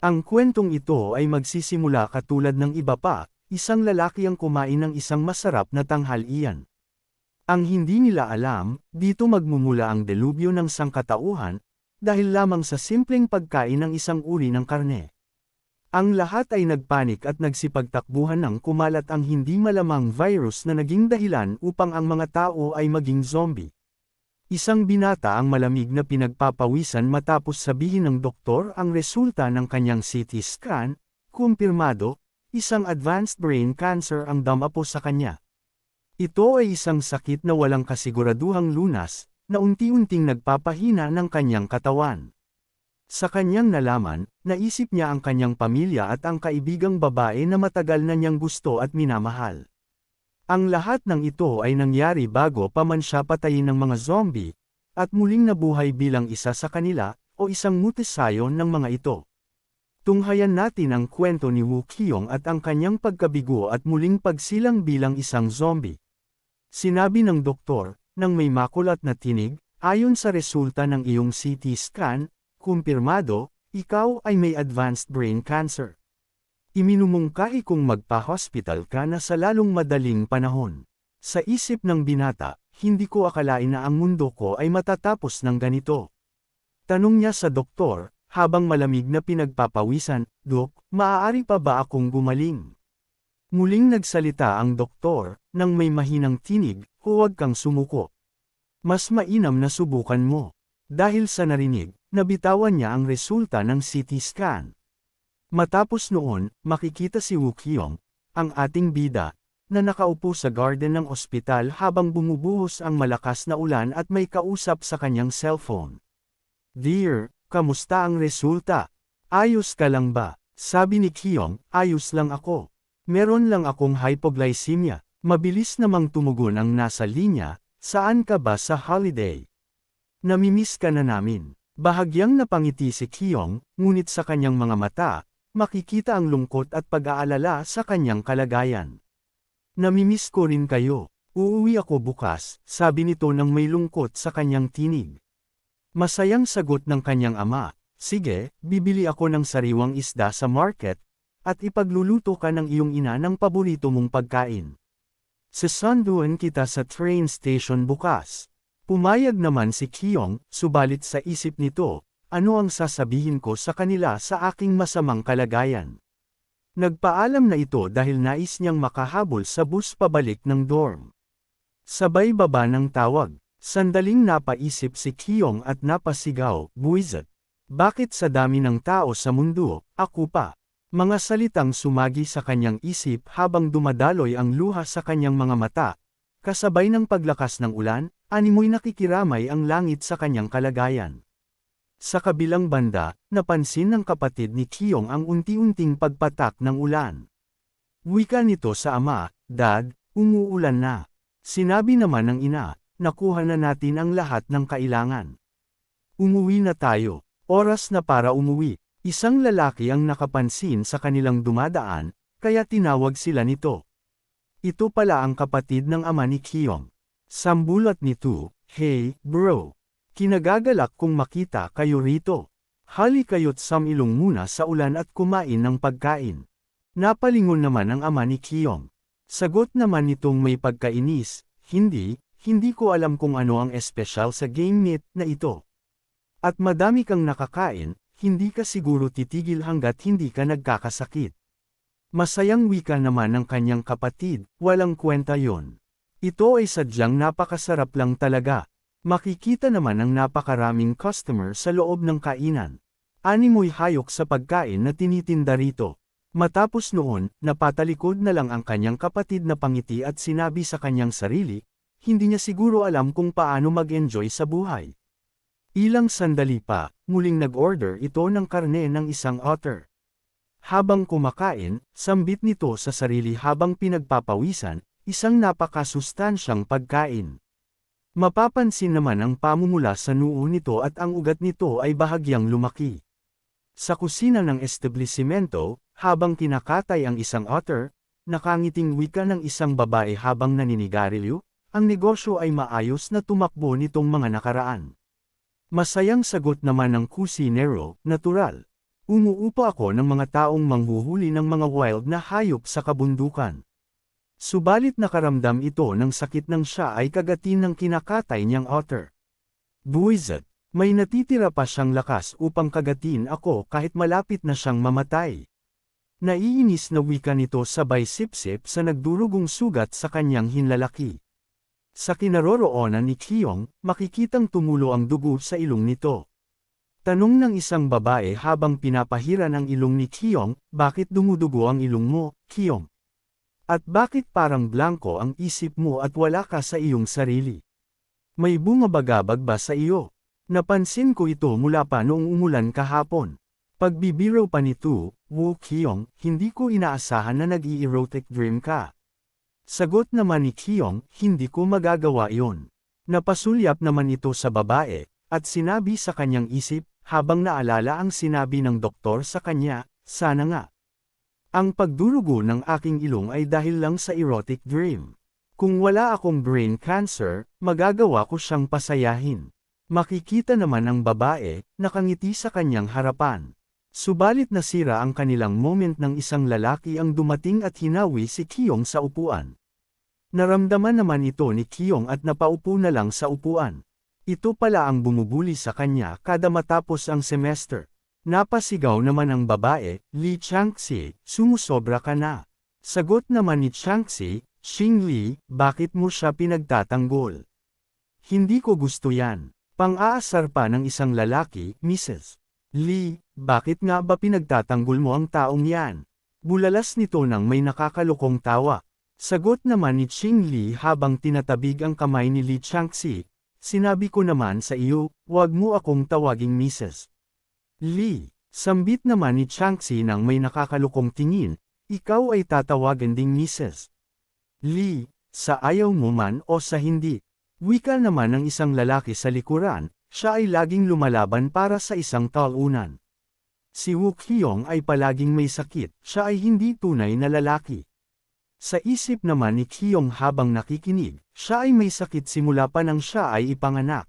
Ang kwentong ito ay magsisimula katulad ng iba pa, isang lalaki ang kumain ng isang masarap na tanghalian. Ang hindi nila alam, dito magmumula ang delubyo ng sangkatauhan, dahil lamang sa simpleng pagkain ng isang uri ng karne. Ang lahat ay nagpanik at nagsipagtakbuhan ng kumalat ang hindi malamang virus na naging dahilan upang ang mga tao ay maging zombie. Isang binata ang malamig na pinagpapawisan matapos sabihin ng doktor ang resulta ng kanyang CT scan, kumpirmado, isang advanced brain cancer ang damapo sa kanya. Ito ay isang sakit na walang kasiguraduhang lunas, na unti-unting nagpapahina ng kanyang katawan. Sa kanyang nalaman, naisip niya ang kanyang pamilya at ang kaibigang babae na matagal na niyang gusto at minamahal. Ang lahat ng ito ay nangyari bago pa man siya patayin ng mga zombie, at muling nabuhay bilang isa sa kanila, o isang mutisayon ng mga ito. Tunghayan natin ang kwento ni Wu Qiong at ang kanyang pagkabigo at muling pagsilang bilang isang zombie. Sinabi ng doktor, nang may makulat na tinig, ayon sa resulta ng iyong CT scan, kumpirmado, ikaw ay may advanced brain cancer. Iminumungkahi kong magpa-hospital ka na sa lalong madaling panahon. Sa isip ng binata, hindi ko akalain na ang mundo ko ay matatapos ng ganito. Tanong niya sa doktor, habang malamig na pinagpapawisan, Dok, maaari pa ba akong gumaling? Muling nagsalita ang doktor, nang may mahinang tinig, huwag kang sumuko. Mas mainam na subukan mo. Dahil sa narinig, nabitawan niya ang resulta ng CT scan. Matapos noon, makikita si Wu Qiong, ang ating bida, na nakaupo sa garden ng ospital habang bumubuhos ang malakas na ulan at may kausap sa kanyang cellphone. Dear, kamusta ang resulta? Ayos ka lang ba? Sabi ni Qiong, ayos lang ako. Meron lang akong hypoglycemia, mabilis namang tumugon ang nasa linya, saan ka ba sa holiday? Namimiss ka na namin. Bahagyang napangiti si Qiong, ngunit sa kanyang mga mata, makikita ang lungkot at pag-aalala sa kanyang kalagayan. Namimiss ko rin kayo. Uuwi ako bukas, sabi nito nang may lungkot sa kanyang tinig. Masayang sagot ng kanyang ama, sige, bibili ako ng sariwang isda sa market, at ipagluluto ka ng iyong ina ng paborito mong pagkain. Sasanduan kita sa train station bukas. Pumayag naman si Kiyong, subalit sa isip nito, ano ang sasabihin ko sa kanila sa aking masamang kalagayan. Nagpaalam na ito dahil nais niyang makahabol sa bus pabalik ng dorm. Sabay baba ng tawag, sandaling napaisip si Kiyong at napasigaw, buwizat. Bakit sa dami ng tao sa mundo, ako pa? Mga salitang sumagi sa kanyang isip habang dumadaloy ang luha sa kanyang mga mata. Kasabay ng paglakas ng ulan, animoy nakikiramay ang langit sa kanyang kalagayan. Sa kabilang banda, napansin ng kapatid ni Kiyong ang unti-unting pagpatak ng ulan. Wika nito sa ama, Dad, umuulan na. Sinabi naman ng ina, nakuha na natin ang lahat ng kailangan. Umuwi na tayo. Oras na para umuwi. Isang lalaki ang nakapansin sa kanilang dumadaan, kaya tinawag sila nito. Ito pala ang kapatid ng ama ni Kiyong. Sambulat nito, Hey, bro. Kinagagalak kung makita kayo rito. Hali kayo't samilong muna sa ulan at kumain ng pagkain. Napalingon naman ang ama ni Kiyong. Sagot naman nitong may pagkainis, hindi, hindi ko alam kung ano ang espesyal sa game meat na ito. At madami kang nakakain, hindi ka siguro titigil hanggat hindi ka nagkakasakit. Masayang wika naman ng kanyang kapatid, walang kwenta yon. Ito ay sadyang napakasarap lang talaga. Makikita naman ang napakaraming customer sa loob ng kainan. Animoy hayok sa pagkain na tinitinda rito. Matapos noon, napatalikod na lang ang kanyang kapatid na pangiti at sinabi sa kanyang sarili, hindi niya siguro alam kung paano mag-enjoy sa buhay. Ilang sandali pa, muling nag-order ito ng karne ng isang otter. Habang kumakain, sambit nito sa sarili habang pinagpapawisan, isang napakasustansyang pagkain. Mapapansin naman ang pamumula sa noo nito at ang ugat nito ay bahagyang lumaki. Sa kusina ng establisimento, habang kinakatay ang isang otter, nakangiting wika ng isang babae habang naninigarilyo, ang negosyo ay maayos na tumakbo nitong mga nakaraan. Masayang sagot naman ng kusinero, natural. Umuupa ako ng mga taong manghuhuli ng mga wild na hayop sa kabundukan. Subalit nakaramdam ito ng sakit ng siya ay kagatin ng kinakatay niyang otter. Buwizat, may natitira pa siyang lakas upang kagatin ako kahit malapit na siyang mamatay. Naiinis na wika nito sabay sipsip sa nagdurugong sugat sa kanyang hinlalaki. Sa kinaroroonan ni Kiyong, makikitang tumulo ang dugo sa ilong nito. Tanong ng isang babae habang pinapahiran ang ilong ni Kiyong, bakit dumudugo ang ilong mo, Kiyong? At bakit parang blanco ang isip mo at wala ka sa iyong sarili? May bumabagabag ba sa iyo? Napansin ko ito mula pa noong umulan kahapon. Pagbibiro pa nito, Wu Qiyong, hindi ko inaasahan na nag-i-erotic dream ka. Sagot naman ni Qiyong, hindi ko magagawa iyon. Napasulyap naman ito sa babae, at sinabi sa kanyang isip, habang naalala ang sinabi ng doktor sa kanya, sana nga. Ang pagdurugo ng aking ilong ay dahil lang sa erotic dream. Kung wala akong brain cancer, magagawa ko siyang pasayahin. Makikita naman ang babae, nakangiti sa kanyang harapan. Subalit nasira ang kanilang moment ng isang lalaki ang dumating at hinawi si Kiyong sa upuan. Naramdaman naman ito ni Kiyong at napaupo na lang sa upuan. Ito pala ang bumubuli sa kanya kada matapos ang semester. Napasigaw naman ang babae, Li Changxi, sumusobra ka na. Sagot naman ni Changxi, Xing Li, bakit mo siya pinagtatanggol? Hindi ko gusto yan. Pang-aasar pa ng isang lalaki, Mrs. Li, bakit nga ba pinagtatanggol mo ang taong yan? Bulalas nito nang may nakakalukong tawa. Sagot naman ni Xing Li habang tinatabig ang kamay ni Li Changxi, sinabi ko naman sa iyo, huwag mo akong tawaging Mrs. Li, sambit naman ni Changxi nang may nakakalukong tingin, ikaw ay tatawagan ding Mrs. Li, sa ayaw mo man o sa hindi. Wika naman ng isang lalaki sa likuran, siya ay laging lumalaban para sa isang talunan. Si Wu Qiong ay palaging may sakit, siya ay hindi tunay na lalaki. Sa isip naman ni Qiong habang nakikinig, siya ay may sakit simula pa nang siya ay ipanganak.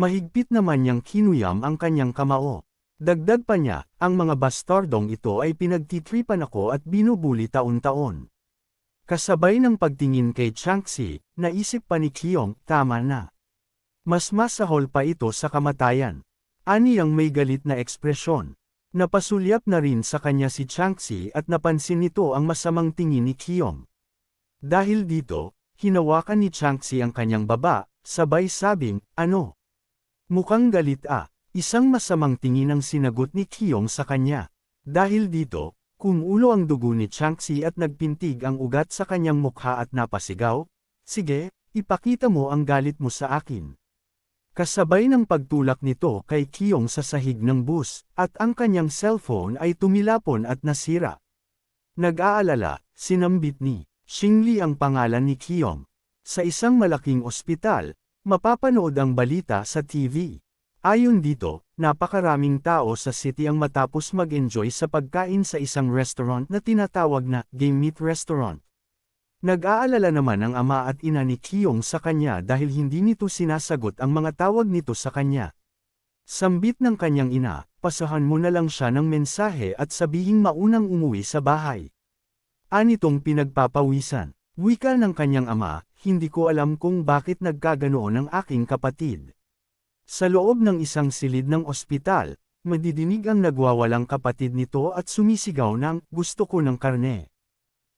Mahigpit naman niyang kinuyam ang kanyang kamao. Dagdag pa niya, ang mga bastardong ito ay pinagtitripan ako at binubuli taon-taon. Kasabay ng pagtingin kay Changxi, naisip pa ni Qiong, tama na. Mas masahol pa ito sa kamatayan. Ani ang may galit na ekspresyon. Napasulyap na rin sa kanya si Changxi at napansin nito ang masamang tingin ni Qiong. Dahil dito, hinawakan ni Changxi ang kanyang baba, sabay sabing, ano? Mukhang galit ah. Isang masamang tingin ang sinagot ni Qiong sa kanya. Dahil dito, kumulo ang dugo ni Changxi at nagpintig ang ugat sa kanyang mukha at napasigaw, Sige, ipakita mo ang galit mo sa akin. Kasabay ng pagtulak nito kay Qiong sa sahig ng bus, at ang kanyang cellphone ay tumilapon at nasira. Nag-aalala, sinambit ni Xingli ang pangalan ni Qiong. Sa isang malaking ospital, mapapanood ang balita sa TV. Ayon dito, napakaraming tao sa city ang matapos mag-enjoy sa pagkain sa isang restaurant na tinatawag na Game Meat Restaurant. Nag-aalala naman ang ama at ina ni Kiyong sa kanya dahil hindi nito sinasagot ang mga tawag nito sa kanya. Sambit ng kanyang ina, pasahan mo na lang siya ng mensahe at sabihing maunang umuwi sa bahay. Anitong pinagpapawisan. Wika ng kanyang ama, hindi ko alam kung bakit nagkaganoon ang aking kapatid. Sa loob ng isang silid ng ospital, madidinig ang nagwawalang kapatid nito at sumisigaw ng, gusto ko ng karne.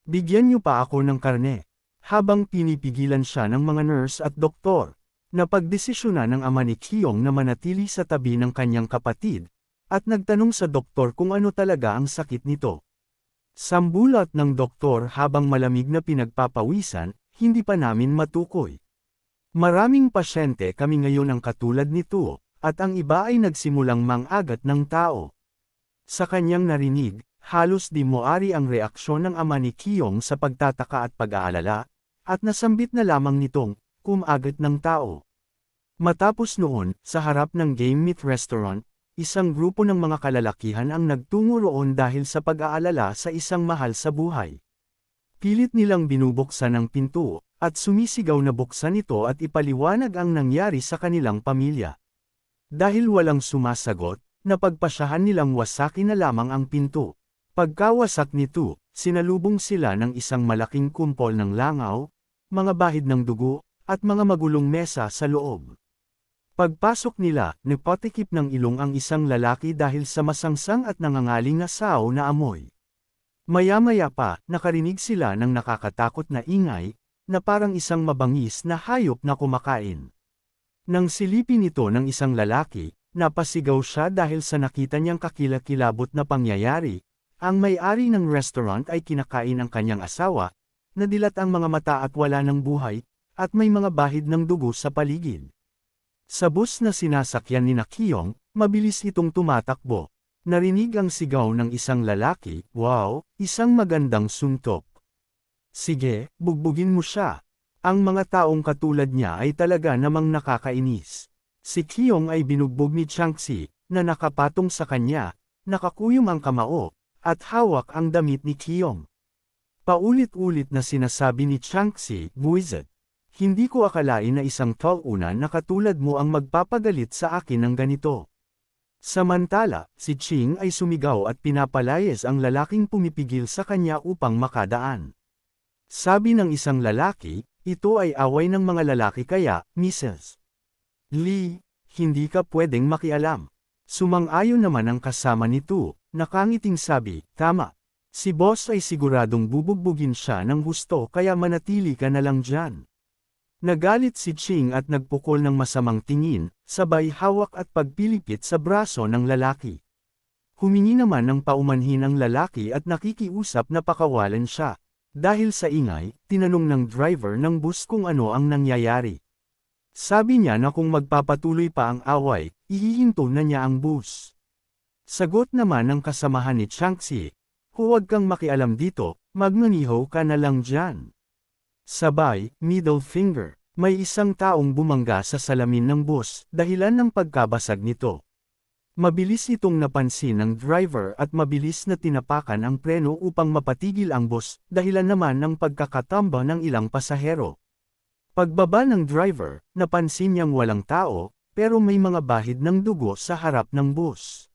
Bigyan niyo pa ako ng karne. Habang pinipigilan siya ng mga nurse at doktor, napagdesisyonan ng ama ni Kiyong na manatili sa tabi ng kanyang kapatid, at nagtanong sa doktor kung ano talaga ang sakit nito. Sambulat ng doktor habang malamig na pinagpapawisan, hindi pa namin matukoy. Maraming pasyente kami ngayon ang katulad nito, at ang iba ay nagsimulang mangagat ng tao. Sa kanyang narinig, halos di moari ang reaksyon ng ama ni Kiyong sa pagtataka at pag-aalala, at nasambit na lamang nitong, kumagat ng tao. Matapos noon, sa harap ng Game Meat Restaurant, isang grupo ng mga kalalakihan ang nagtungo roon dahil sa pag-aalala sa isang mahal sa buhay. Pilit nilang binubuksan ang pinto, at sumisigaw na buksan ito at ipaliwanag ang nangyari sa kanilang pamilya. Dahil walang sumasagot, napagpasyahan nilang wasakin na lamang ang pinto. Pagkawasak nito, sinalubong sila ng isang malaking kumpol ng langaw, mga bahid ng dugo, at mga magulong mesa sa loob. Pagpasok nila, nipotikip ng ilong ang isang lalaki dahil sa masangsang at nangangaling na sao na amoy. Maya-maya pa, nakarinig sila ng nakakatakot na ingay, na parang isang mabangis na hayop na kumakain. Nang silipin ito ng isang lalaki, napasigaw siya dahil sa nakita niyang kakilakilabot na pangyayari, ang may-ari ng restaurant ay kinakain ang kanyang asawa, nadilat ang mga mata at wala ng buhay, at may mga bahid ng dugo sa paligid. Sa bus na sinasakyan ni Nakiyong, mabilis itong tumatakbo. Narinig ang sigaw ng isang lalaki, wow, isang magandang suntok. Sige, bugbugin mo siya. Ang mga taong katulad niya ay talaga namang nakakainis. Si Kiyong ay binugbog ni Changxi, na nakapatong sa kanya, nakakuyom ang kamao, at hawak ang damit ni Kiyong. Paulit-ulit na sinasabi ni Changxi, Buizet, hindi ko akalain na isang tall-una na katulad mo ang magpapagalit sa akin ng ganito. Samantala, si Ching ay sumigaw at pinapalayas ang lalaking pumipigil sa kanya upang makadaan. Sabi ng isang lalaki, ito ay away ng mga lalaki kaya, Mrs. Lee, hindi ka pwedeng makialam. Sumang-ayon naman ang kasama nito, nakangiting sabi, tama. Si boss ay siguradong bubugbugin siya ng gusto kaya manatili ka na lang dyan. Nagalit si Ching at nagpukol ng masamang tingin, sabay hawak at pagpilipit sa braso ng lalaki. Humingi naman ng paumanhin ang lalaki at nakikiusap na pakawalan siya. Dahil sa ingay, tinanong ng driver ng bus kung ano ang nangyayari. Sabi niya na kung magpapatuloy pa ang away, ihihinto na niya ang bus. Sagot naman ng kasamahan ni Changxi, huwag kang makialam dito, magnaniho ka na lang dyan. Sabay, middle finger, may isang taong bumangga sa salamin ng bus, dahilan ng pagkabasag nito. Mabilis itong napansin ng driver at mabilis na tinapakan ang preno upang mapatigil ang bus, dahilan naman ng pagkakatamba ng ilang pasahero. Pagbaba ng driver, napansin niyang walang tao, pero may mga bahid ng dugo sa harap ng bus.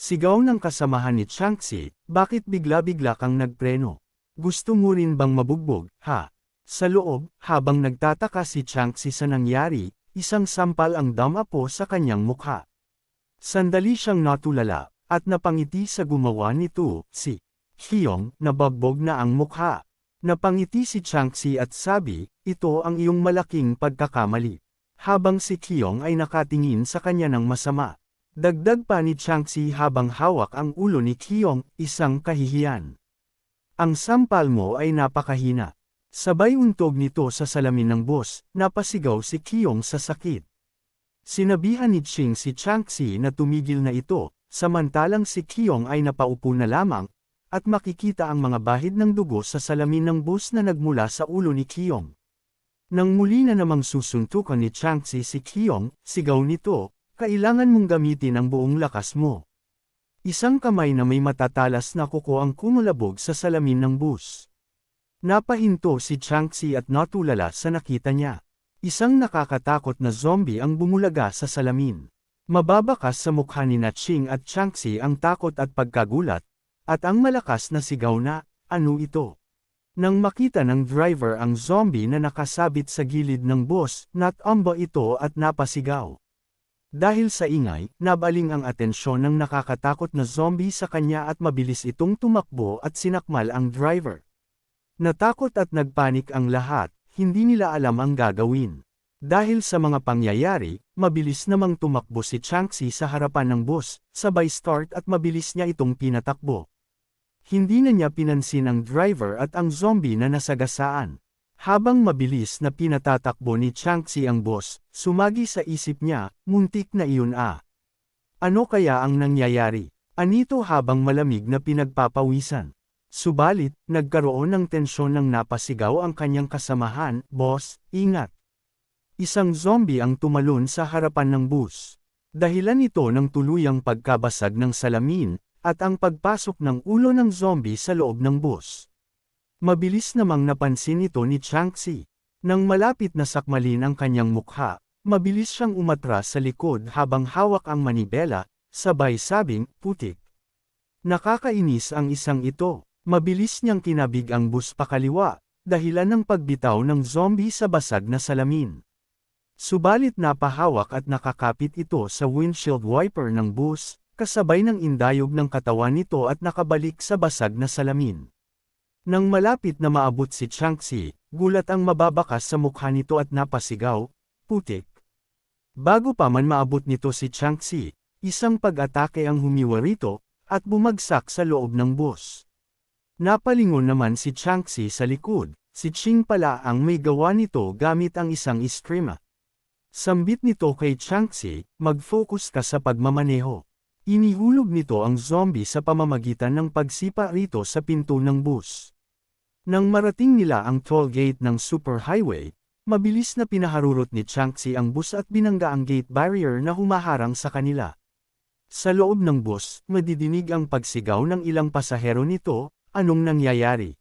Sigaw ng kasamahan ni Changxi, bakit bigla-bigla kang nagpreno? Gusto mo rin bang mabugbog, ha? Sa loob, habang nagtataka si Changxi sa nangyari, isang sampal ang damapo sa kanyang mukha. Sandali siyang natulala, at napangiti sa gumawa nito, si Hyong, nabagbog na ang mukha. Napangiti si Changxi at sabi, ito ang iyong malaking pagkakamali. Habang si Hyong ay nakatingin sa kanya ng masama. Dagdag pa ni Changxi habang hawak ang ulo ni Hyong, isang kahihiyan. Ang sampal mo ay napakahina. Sabay untog nito sa salamin ng bus, napasigaw si Kiyong sa sakit. Sinabihan ni Ching si Changxi na tumigil na ito, samantalang si Kiyong ay napaupo na lamang, at makikita ang mga bahid ng dugo sa salamin ng bus na nagmula sa ulo ni Kiyong. Nang muli na namang susuntukan ni Changxi si Kiyong, sigaw nito, kailangan mong gamitin ang buong lakas mo. Isang kamay na may matatalas na kuko ang kumulabog sa salamin ng bus. Napahinto si Changxi at natulala sa nakita niya. Isang nakakatakot na zombie ang bumulaga sa salamin. Mababakas sa mukha ni Naching at Changxi ang takot at pagkagulat, at ang malakas na sigaw na, ano ito? Nang makita ng driver ang zombie na nakasabit sa gilid ng bus, natamba ito at napasigaw. Dahil sa ingay, nabaling ang atensyon ng nakakatakot na zombie sa kanya at mabilis itong tumakbo at sinakmal ang driver. Natakot at nagpanik ang lahat, hindi nila alam ang gagawin. Dahil sa mga pangyayari, mabilis namang tumakbo si Changxi sa harapan ng bus, sabay start at mabilis niya itong pinatakbo. Hindi na niya pinansin ang driver at ang zombie na nasagasaan. Habang mabilis na pinatatakbo ni Changxi ang bus, sumagi sa isip niya, muntik na iyon ah. Ano kaya ang nangyayari? Anito habang malamig na pinagpapawisan. Subalit, nagkaroon ng tensyon nang napasigaw ang kanyang kasamahan, Boss, ingat! Isang zombie ang tumalon sa harapan ng bus. Dahilan ito ng tuluyang pagkabasag ng salamin, at ang pagpasok ng ulo ng zombie sa loob ng bus. Mabilis namang napansin ito ni Changxi. Nang malapit na sakmalin ang kanyang mukha, mabilis siyang umatras sa likod habang hawak ang manibela, sabay sabing, putik. Nakakainis ang isang ito. Mabilis niyang kinabig ang bus pakaliwa, dahilan ng pagbitaw ng zombie sa basag na salamin. Subalit napahawak at nakakapit ito sa windshield wiper ng bus, kasabay ng indayog ng katawan nito at nakabalik sa basag na salamin. Nang malapit na maabot si Changxi, gulat ang mababakas sa mukha nito at napasigaw, putik. Bago pa man maabot nito si Changxi, isang pag-atake ang humiwa rito, at bumagsak sa loob ng bus. Napalingon naman si Changxi sa likod, si Ching pala ang may gawa nito gamit ang isang istrima. Sambit nito kay Changxi, mag-focus ka sa pagmamaneho. Inihulog nito ang zombie sa pamamagitan ng pagsipa rito sa pinto ng bus. Nang marating nila ang toll gate ng superhighway, mabilis na pinaharurot ni Changxi ang bus at binangga ang gate barrier na humaharang sa kanila. Sa loob ng bus, madidinig ang pagsigaw ng ilang pasahero nito, Anong nangyayari?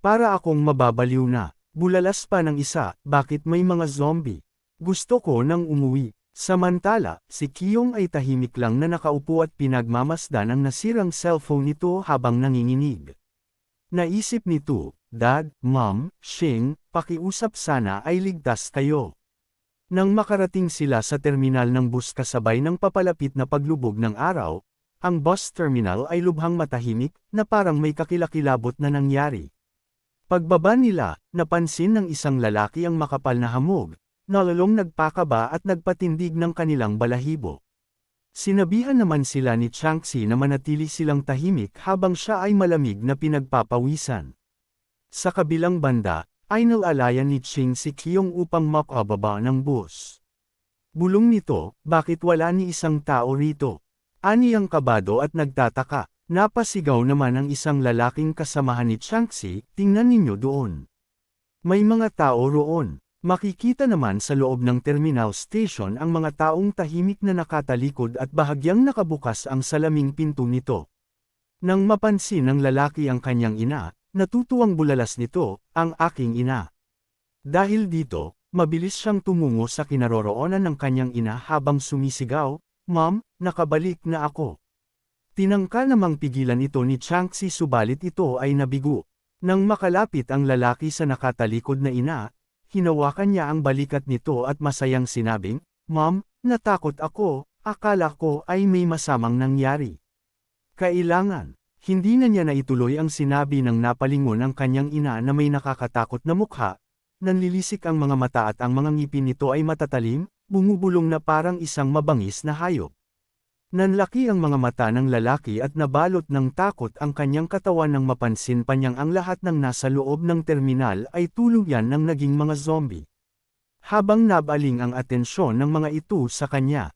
Para akong mababaliw na. Bulalas pa ng isa, bakit may mga zombie? Gusto ko nang umuwi. Samantala, si Kiyong ay tahimik lang na nakaupo at pinagmamasdan ang nasirang cellphone nito habang nanginginig. Naisip nito, Dad, Mom, Shing, pakiusap sana ay ligtas kayo. Nang makarating sila sa terminal ng bus kasabay ng papalapit na paglubog ng araw, ang bus terminal ay lubhang matahimik, na parang may kakilakilabot na nangyari. Pagbaba nila, napansin ng isang lalaki ang makapal na hamog, nalalong nagpakaba at nagpatindig ng kanilang balahibo. Sinabihan naman sila ni Changxi na manatili silang tahimik habang siya ay malamig na pinagpapawisan. Sa kabilang banda, ay nalalayan ni Ching si Kiyong upang makababa ng bus. Bulong nito, bakit wala ni isang tao rito? Ani ang kabado at nagtataka. Napasigaw naman ang isang lalaking kasamahan ni Changxi, tingnan ninyo doon. May mga tao roon. Makikita naman sa loob ng terminal station ang mga taong tahimik na nakatalikod at bahagyang nakabukas ang salaming pinto nito. Nang mapansin ng lalaki ang kanyang ina, natutuwang bulalas nito, ang aking ina. Dahil dito, mabilis siyang tumungo sa kinaroroonan ng kanyang ina habang sumisigaw, Ma'am, nakabalik na ako. Tinangka namang pigilan ito ni Changxi subalit ito ay nabigo. Nang makalapit ang lalaki sa nakatalikod na ina, hinawakan niya ang balikat nito at masayang sinabing, Ma'am, natakot ako, akala ko ay may masamang nangyari. Kailangan, hindi na niya naituloy ang sinabi ng napalingon ang kanyang ina na may nakakatakot na mukha, nanlilisik ang mga mata at ang mga ngipin nito ay matatalim, bumubulong na parang isang mabangis na hayop. Nanlaki ang mga mata ng lalaki at nabalot ng takot ang kanyang katawan nang mapansin pa niyang ang lahat ng nasa loob ng terminal ay tuluyan ng naging mga zombie. Habang nabaling ang atensyon ng mga ito sa kanya,